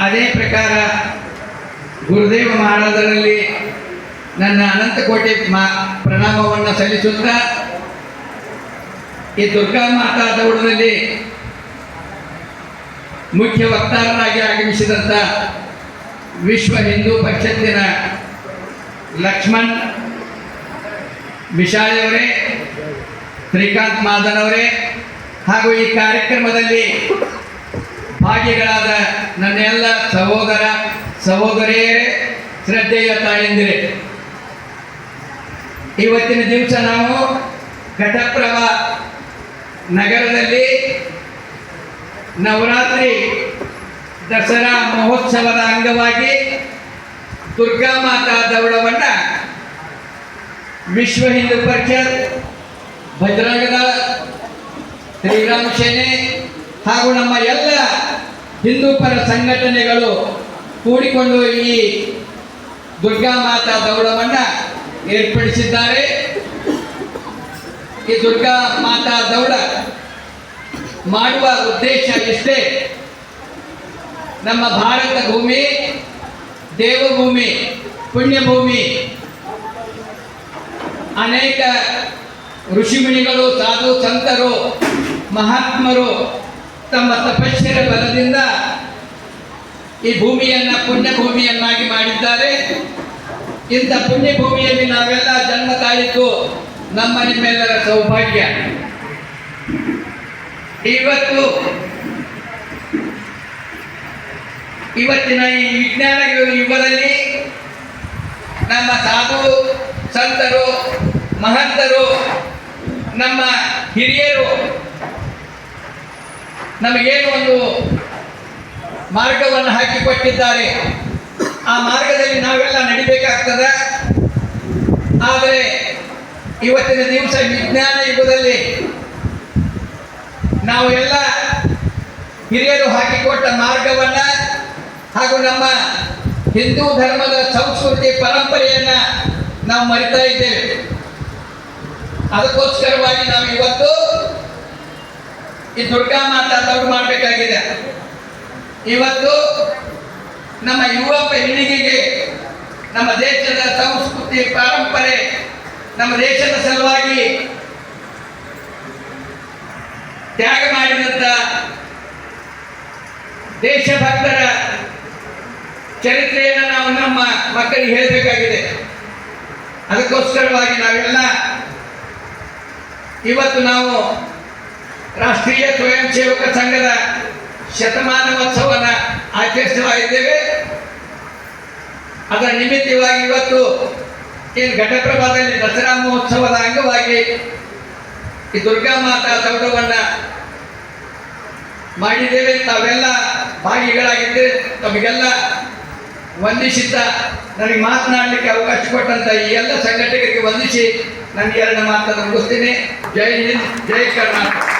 ಅದೇ ಪ್ರಕಾರ ಗುರುದೇವ ಮಹಾರಾಜರಲ್ಲಿ ನನ್ನ ಅನಂತಕೋಟೆ ಮಾ ಪ್ರಣಾಮವನ್ನು ಸಲ್ಲಿಸುತ್ತಾ ಈ ದುರ್ಗಾ ಮಾತಾ ದೌಡದಲ್ಲಿ ಮುಖ್ಯ ವಕ್ತಾರರಾಗಿ ಆಗಮಿಸಿದಂಥ ವಿಶ್ವ ಹಿಂದೂ ಪರಿಷತ್ತಿನ ಲಕ್ಷ್ಮಣ್ ವಿಶಾಲೆಯವರೇ ಶ್ರೀಕಾಂತ್ ಮಾದನ್ ಅವರೇ ಹಾಗೂ ಈ ಕಾರ್ಯಕ್ರಮದಲ್ಲಿ ಭಾಗಿಗಳಾದ ನನ್ನ ಎಲ್ಲ ಸಹೋದರ, ಸಹೋದರಿಯರೇ, ಶ್ರದ್ಧೆಯ ತಾಯಂದಿರೇ. ಇವತ್ತಿನ ದಿವಸ ನಾವು ಘಟಪ್ರಭ ನಗರದಲ್ಲಿ ನವರಾತ್ರಿ ದಸರಾ ಮಹೋತ್ಸವದ ಅಂಗವಾಗಿ ದುರ್ಗಾ ಮಾತಾ ದೌಡವನ್ನು ವಿಶ್ವ ಹಿಂದೂ ಪರಿಷತ್, ಭದ್ರಾಂಗದ, ಶ್ರೀರಾಮ ಸೇನೆ ಹಾಗೂ ನಮ್ಮ ಎಲ್ಲ ಹಿಂದೂ ಪರ ಸಂಘಟನೆಗಳು ಕೂಡಿಕೊಂಡು ಈ ದುರ್ಗಾ ಮಾತಾ ದೌಡವನ್ನು ಏರ್ಪಡಿಸಿದ್ದಾರೆ. ಈ ದುರ್ಗಾ ಮಾತಾ ದೌಡ ಮಾಡುವ ಉದ್ದೇಶ ಇಷ್ಟೇ. ನಮ್ಮ ಭಾರತ ಭೂಮಿ, ದೇವಭೂಮಿ, ಪುಣ್ಯಭೂಮಿ, ಅನೇಕ ಋಷಿಮುನಿಗಳು, ಸಾಧು ಸಂತರು, ಮಹಾತ್ಮರು ತಮ್ಮ ತಪಸ್ಸಿನ ಬಲದಿಂದ ಈ ಭೂಮಿಯನ್ನ ಪುಣ್ಯ ಭೂಮಿಯನ್ನಾಗಿ ಮಾಡಿದ್ದಾರೆ. ಇಂಥ ಪುಣ್ಯ ಭೂಮಿಯಲ್ಲಿ ನಾವೆಲ್ಲ ಜನ್ಮ ತಾಯಿತು ನಮ್ಮ ನಿಮ್ಮೆಲ್ಲರ ಸೌಭಾಗ್ಯ. ಇವತ್ತು ಇವತ್ತಿನ ಈ ವಿಜ್ಞಾನ ಯುಗದಲ್ಲಿ ನಮ್ಮ ಸಾಧು ಸಂತರು, ಮಹಂತರು, ನಮ್ಮ ಹಿರಿಯರು ನಮಗೇನು ಒಂದು ಮಾರ್ಗವನ್ನು ಹಾಕಿಕೊಟ್ಟಿದ್ದಾರೆ? ಆ ಮಾರ್ಗದಲ್ಲಿ ನಾವೆಲ್ಲ ನಡಿಬೇಕಾಗ್ತದೆ? ಆದರೆ ಇವತ್ತಿನ ದಿವಸ ವಿಜ್ಞಾನ ಯುಗದಲ್ಲಿ ನಾವು ಎಲ್ಲ ಹಿರಿಯರು ಹಾಕಿಕೊಟ್ಟ ಮಾರ್ಗವನ್ನ ಹಾಗೂ ನಮ್ಮ ಹಿಂದೂ ಧರ್ಮದ ಸಂಸ್ಕೃತಿ ಪರಂಪರೆಯನ್ನ ನಾವು ಮರಿತಾ ಇದ್ದೇವೆ. ಅದಕ್ಕೋಸ್ಕರವಾಗಿ ನಾವು ಇವತ್ತು ಈ ದುರ್ಗಾ ಮಾತಾ ತವರು ಮಾಡಬೇಕಾಗಿದೆ. ಇವತ್ತು ನಮ್ಮ ಯುವ ಪೀಳಿಗೆಗೆ ನಮ್ಮ ದೇಶದ ಸಂಸ್ಕೃತಿ, ಪರಂಪರೆ, ನಮ್ಮ ದೇಶದ ಸಲುವಾಗಿ ತ್ಯಾಗ ಮಾಡಿದಂಥ ದೇಶಭಕ್ತರ ಚರಿತ್ರೆಯನ್ನು ನಾವು ನಮ್ಮ ಮಕ್ಕಳಿಗೆ ಹೇಳಬೇಕಾಗಿದೆ. ಅದಕ್ಕೋಸ್ಕರವಾಗಿ ನಾವೆಲ್ಲ ಇವತ್ತು ನಾವು ರಾಷ್ಟ್ರೀಯ ಸ್ವಯಂ ಸೇವಕ ಸಂಘದ ಶತಮಾನೋತ್ಸವನ ಆಚರಿಸ್ತಾ ಇದ್ದೇವೆ ಅದರ ನಿಮಿತ್ತವಾಗಿ ಇವತ್ತು ಏನು ಘಟಪ್ರಭಾದಲ್ಲಿ ದಸರಾ ಮಹೋತ್ಸವದ ಅಂಗವಾಗಿ ಈ ದುರ್ಗಾ ಮಾತಾ ದೌಡವನ್ನ ಮಾಡಿದ್ದೇವೆ. ತಾವೆಲ್ಲ ಭಾಗಿಗಳಾಗಿದ್ದೇವೆ ತಮಗೆಲ್ಲ ವಂದಿಸಿದ್ದ ನನಗೆ ಮಾತನಾಡಲಿಕ್ಕೆ ಅವಕಾಶ ಕೊಟ್ಟಂತ ಈ ಎಲ್ಲ ಸಂಘಟಕರಿಗೆ ವಂದಿಸಿ ನನಗೆ ಎರಡು ಮಾತನ್ನು ಮುಗಿಸ್ತೀನಿ. ಜೈ ಹಿಂದ್, ಜೈ ಕರ್ನಾಟಕ.